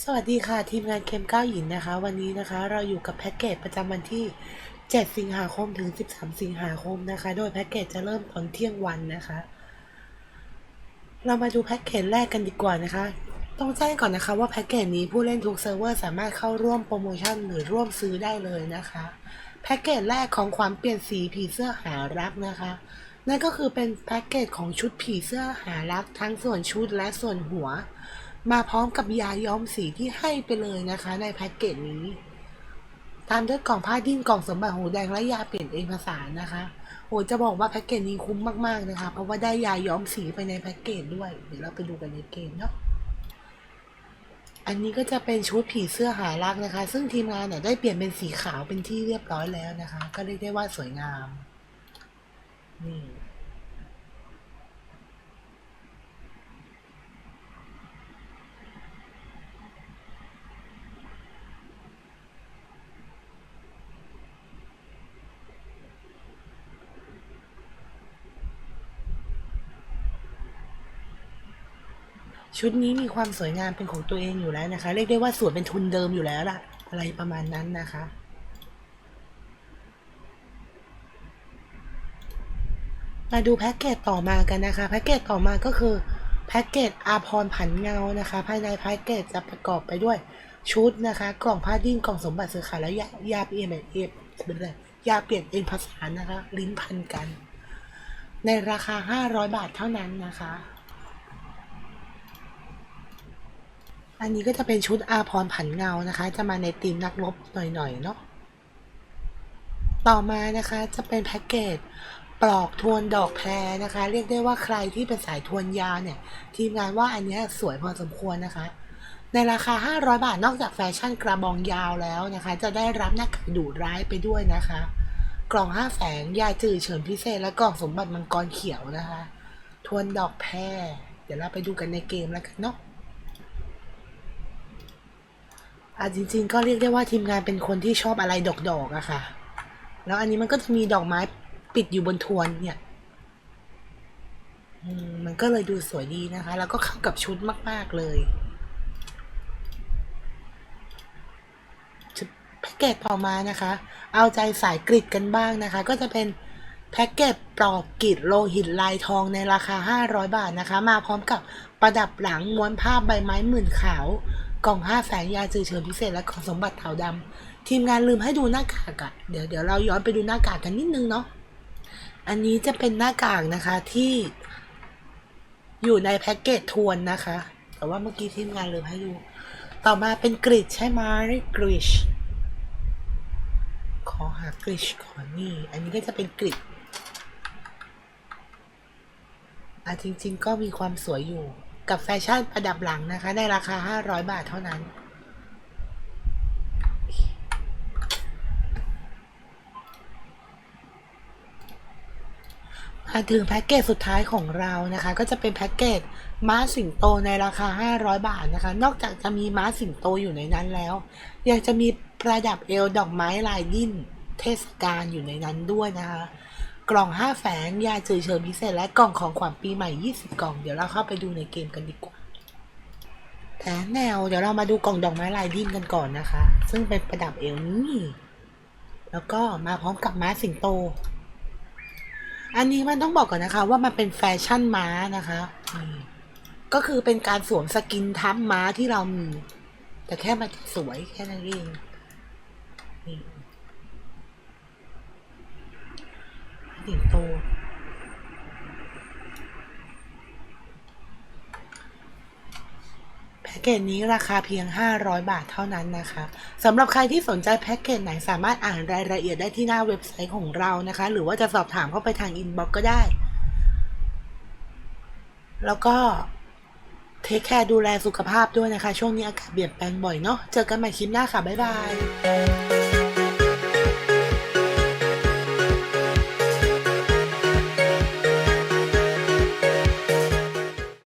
สวัสดีค่ะ ทีมงานเคมเก้าหยินนะคะ วันนี้นะคะเราอยู่กับแพ็กเกจประจำวันที่ 7 สิงหาคมถึง 13 สิงหาคมนะคะ โดยแพ็กเกจจะเริ่มตอนเที่ยงวันนะคะ เรามาดูแพ็กเกจแรกกันดีกว่านะคะ ต้องแจ้งก่อนนะคะว่าแพ็กเกจนี้ผู้เล่นทุกเซิร์ฟเวอร์สามารถเข้าร่วมโปรโมชั่นหรือร่วมซื้อได้เลยนะคะ แพ็กเกจแรกของความเปลี่ยนสีผีเสื้อหารักนะคะ นั่นก็คือเป็นแพ็กเกจของชุดผีเสื้อหารักทั้งส่วนชุดและส่วนหัว มาพร้อมกับยาย้อมสีที่ให้ไปเลยนะคะ ในแพ็กเกจนี้ ตามด้วยกล่องผ้าดิ้นกล่องสมบัติหูแดงและยาเปลี่ยนเอกสารนะคะโอ้จะบอกว่าแพ็กเกจนี้คุ้มมากๆนะคะ เพราะว่าได้ยาย้อมสีไปในแพ็กเกจด้วย เดี๋ยวเราไปดูกันในเกมเนาะอันนี้ก็จะเป็นชุดผีเสื้อหารักนะคะ ซึ่งทีมงานเนี่ยได้เปลี่ยนเป็นสีขาวเป็นที่เรียบร้อยแล้วนะคะ ก็เรียกได้ว่าสวยงาม นี่ ชุดนี้มีความสวยงามเป็นของตัวเองอยู่แล้วนะคะ เรียกได้ว่าสวยเป็นทุนเดิมอยู่แล้วล่ะ อะไรประมาณนั้นนะคะ มาดูแพ็กเกจต่อมากันนะคะแพ็กเกจต่อมาก็คือแพ็กเกจอาพรผันเงานะคะ ภายในแพ็กเกจจะประกอบไปด้วยชุดนะคะ กล่องผ้าดิ้นกล่องสมบัติสื่อขาและยายาเปลี่ยนเอ็เป็นไรยาเปลี่ยนเอ็นภาษานะคะ ลิ้นพันกัน ในราคา 500 บาทเท่านั้นนะคะ อันนี้ก็จะเป็นชุดอาพรผันเงานะคะ จะมาในธีมนักรบหน่อยๆเนาะ ต่อมานะคะจะเป็นแพ็กเกจปลอกทวนดอกแพรนะคะ เรียกได้ว่าใครที่เป็นสายทวนยาวเนี่ย ทีมงานว่าอันนี้สวยพอสมควรนะคะ ในราคา 500 บาทนอกจากแฟชั่นกระบองยาวแล้วนะคะ จะได้รับหน้ากากดูร้ายไปด้วยนะคะ กล่องห้าแสงยาจืดเฉินพิเศษและกล่องสมบัติมังกรเขียวนะคะ ทวนดอกแพรเดี๋ยวเราไปดูกันในเกมแล้วกันเนาะ อะจริง ๆ ก็เรียกได้ว่าทีมงานเป็นคนที่ชอบอะไรดอกๆอะค่ะ แล้วอันนี้มันก็จะมีดอกไม้ปิดอยู่บนทวนเนี่ยมันก็เลยดูสวยดีนะคะ แล้วก็เข้ากับชุดมาก ๆ เลยชุดแพ็กเกจต่อมานะคะ เอาใจสายกริดกันบ้างนะคะ ก็จะเป็นแพ็กเกจปลอกกริดโลหิตลายทองในราคา 500 บาทนะคะ มาพร้อมกับประดับหลังม้วนผ้าใบไม้หมื่นขาว กล่องห้าแสงยาจือเฉินพิเศษและกล่องสมบัติเถาดำทีมงานลืมให้ดูหน้ากากอะเดี๋ยวเดี๋ยวเราย้อนไปดูหน้ากากกันนิดนึงเนาะอันนี้จะเป็นหน้ากากนะคะที่อยู่ในแพ็กเกจทวนนะคะ แต่ว่าเมื่อกี้ทีมงานลืมให้ดู ต่อมาเป็นกริดใช่ไหมกริชขอหากริชก่อนนี่ อันนี้ก็จะเป็นกริดอะจริง ๆ ก็มีความสวยอยู่ กับแฟชั่นประดับหลังนะคะ ในราคา 500 บาทเท่านั้น มาถึงแพ็กเกจสุดท้ายของเรานะคะ ก็จะเป็นแพ็กเกจม้าสิงโตในราคา 500 บาทนะคะ นอกจากจะมีม้าสิงโตอยู่ในนั้นแล้ว ยังจะมีประดับเอวดอกไม้ลายดิ้นเทศกาลอยู่ในนั้นด้วยนะคะ กล่อง 5 แฝงยาจือเชิญพิเศษ และกล่องของขวัญปีใหม่ 20 กล่อง เดี๋ยวเราเข้าไปดูในเกมกันดีกว่าแต่แนว เดี๋ยวเรามาดูกล่องดอกไม้ลายดิ้นกันก่อนนะคะ ซึ่งเป็นประดับเอวนี่ แล้วก็มาพร้อมกับม้าสิงโต อันนี้มันต้องบอกก่อนนะคะ ว่ามันเป็นแฟชั่นม้านะคะก็คือเป็นการสวมสกินทับม้าที่เรามี แต่แค่มันสวยแค่นั้นเองนี่ สิงโตแพ็กเกจนี้ราคาเพียง 500 บาทเท่านั้นนะคะสำหรับใครที่สนใจแพ็กเกจไหนสามารถอ่านรายละเอียดได้ที่หน้าเว็บไซต์ของเรานะคะ หรือว่าจะสอบถามเข้าไปทางอินบ็อกก็ได้ แล้วก็เทคแคร์ดูแลสุขภาพด้วยนะคะ ช่วงนี้อากาศเปลี่ยนแปลงบ่อยเนาะเจอกันใหม่คลิปหน้าค่ะ บ๊ายบาย